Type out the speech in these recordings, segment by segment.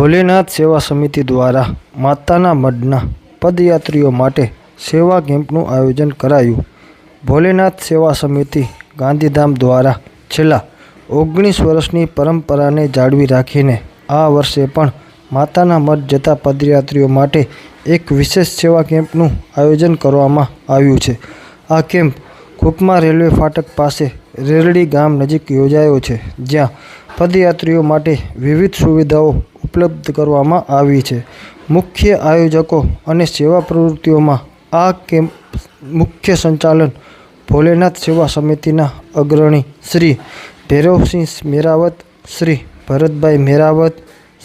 ભોલેનાથ સેવા સમિતિ દ્વારા માતાના મઢના પદયાત્રીઓ માટે સેવા કેમ્પનું આયોજન કરાયું. ભોલેનાથ સેવા સમિતિ ગાંધીધામ દ્વારા છેલ્લા ઓગણીસ વર્ષની પરંપરાને જાળવી રાખીને આ વર્ષે પણ માતાના મઢ જતા પદયાત્રીઓ માટે એક વિશેષ સેવા કેમ્પનું આયોજન કરવામાં આવ્યું છે. આ કેમ્પ કુકમા રેલવે ફાટક પાસે રેલડી ગામ નજીક યોજાયો છે, જ્યાં પદયાત્રીઓ માટે વિવિધ સુવિધાઓ ઉપલબ્ધ કરવામાં આવી છે. મુખ્ય આયોજકો અને સેવા પ્રવૃત્તિઓમાં આ કેમ્પ મુખ્ય સંચાલન ભોલેનાથ સેવા સમિતિના અગ્રણી શ્રી ભૈરવસિંહ મેરાવત, શ્રી ભરતભાઈ મેરાવત,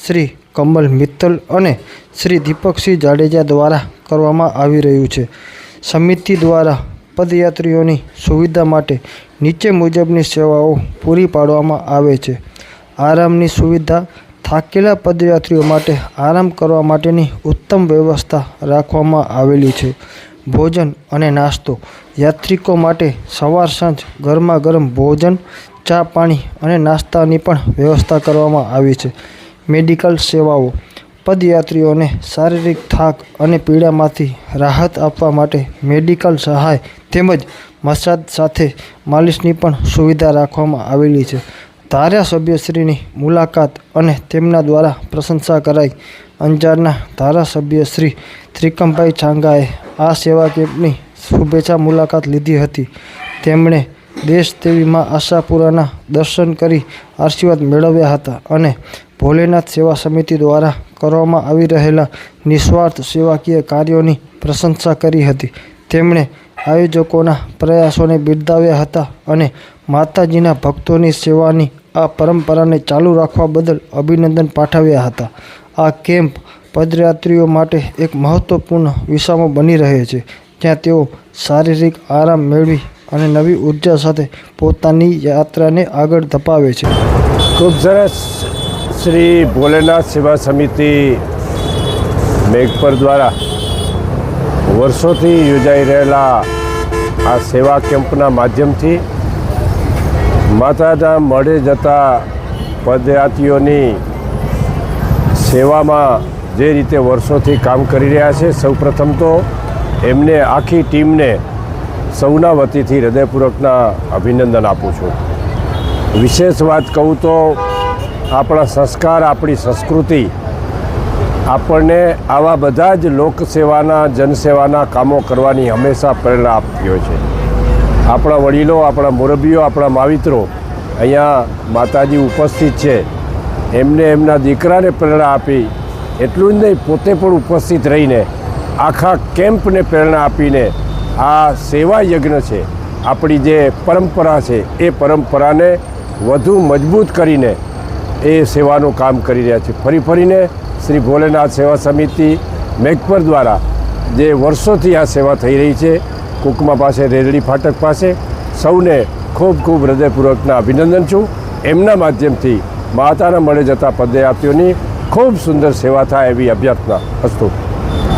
શ્રી કમલ મિત્તલ અને શ્રી દીપકસિંહ જાડેજા દ્વારા કરવામાં આવી રહ્યું છે. સમિતિ દ્વારા પદયાત્રીઓની સુવિધા માટે નીચે મુજબની સેવાઓ પૂરી પાડવામાં આવે છે. આરામની સુવિધા થાકેલા પદયાત્રીઓ માટે આરામ કરવા માટેની ઉત્તમ વ્યવસ્થા રાખવામાં આવેલી છે. ભોજન અને નાસ્તો. યાત્રિકો માટે સવાર સાંજ ગરમા ગરમ ભોજન, ચા પાણી અને નાસ્તાની પણ વ્યવસ્થા કરવામાં આવી છે. મેડિકલ સેવાઓ. પદયાત્રીઓને શારીરિક થાક અને પીડામાંથી રાહત આપવા માટે મેડિકલ સહાય તેમજ મસાજ સાથે માલિશની પણ સુવિધા રાખવામાં આવેલી છે. ધારાસભ્યશ્રીની મુલાકાત અને તેમના દ્વારા પ્રશંસા કરાઈ. અંજારના ધારાસભ્યશ્રી ત્રિકમભાઈ ચાંગાએ આ સેવા કેમ્પની શુભેચ્છા મુલાકાત લીધી હતી. તેમણે દેશ દેવી માં આશાપુરાના દર્શન કરી આશીર્વાદ મેળવ્યા હતા અને ભોલેનાથ સેવા સમિતિ દ્વારા કરવામાં આવી રહેલા નિસ્વાર્થ સેવાકીય કાર્યોની પ્રશંસા કરી હતી. તેમણે આયોજકોના પ્રયાસોને બિરદાવ્યા હતા અને માતાજીના ભક્તોની સેવાની આ પરંપરાને ચાલુ રાખવા બદલ અભિનંદન પાઠવ્યા હતા. આ કેમ્પ પદયાત્રીઓ માટે એક મહત્વપૂર્ણ વિસામો બની રહે છે, જ્યાં તેઓ શારીરિક આરામ મેળવી અને નવી ઊર્જા સાથે પોતાની યાત્રાને આગળ ધપાવે છે. ખૂબ સરસ શ્રી ભોલેનાથ સેવા સમિતિ મેઘપર દ્વારા વર્ષોથી યોજાઈ રહેલા આ સેવા કેમ્પના માધ્યમથી માતાના મળે જતા પદયાત્રીઓની સેવામાં જે રીતે વર્ષોથી કામ કરી રહ્યા છે, સૌપ્રથમ તો એમને આખી ટીમને સૌના વતીથી હૃદયપૂર્વકના અભિનંદન આપું છું. વિશેષ વાત કહું તો આપણા સંસ્કાર, આપણી સંસ્કૃતિ આપણને આવા બધા જ લોકસેવાના, જનસેવાના કામો કરવાની હંમેશા પ્રેરણા આપતી હોય છે. આપણા વડીલો, આપણા મુરબીઓ, આપણા માવિત્રો અહીંયા માતાજી ઉપસ્થિત છે. એમને એમના દીકરાને પ્રેરણા આપી, એટલું જ નહીં, પોતે પણ ઉપસ્થિત રહીને, આખા કેમ્પને પ્રેરણા આપીને, આ સેવા યજ્ઞ છે, આપણી જે પરંપરા છે, એ પરંપરાને વધુ મજબૂત કરીને, એ સેવાનું કામ કરી રહ્યા છે. ફરી ફરીને શ્રી ભોલેનાથ સેવા સમિતિ મેઘપર દ્વારા જે વર્ષોથી આ સેવા થઈ રહી છે, કુકમા પાસે રેલડી ફાટક પાસે, સૌને ખૂબ ખૂબ હૃદયપૂર્વકના અભિનંદન છું. એમના માધ્યમથી માતાના મળે જતા પદયાત્રીઓની ખૂબ સુંદર સેવા થાય એવી અભ્યર્થના અસ્તુ.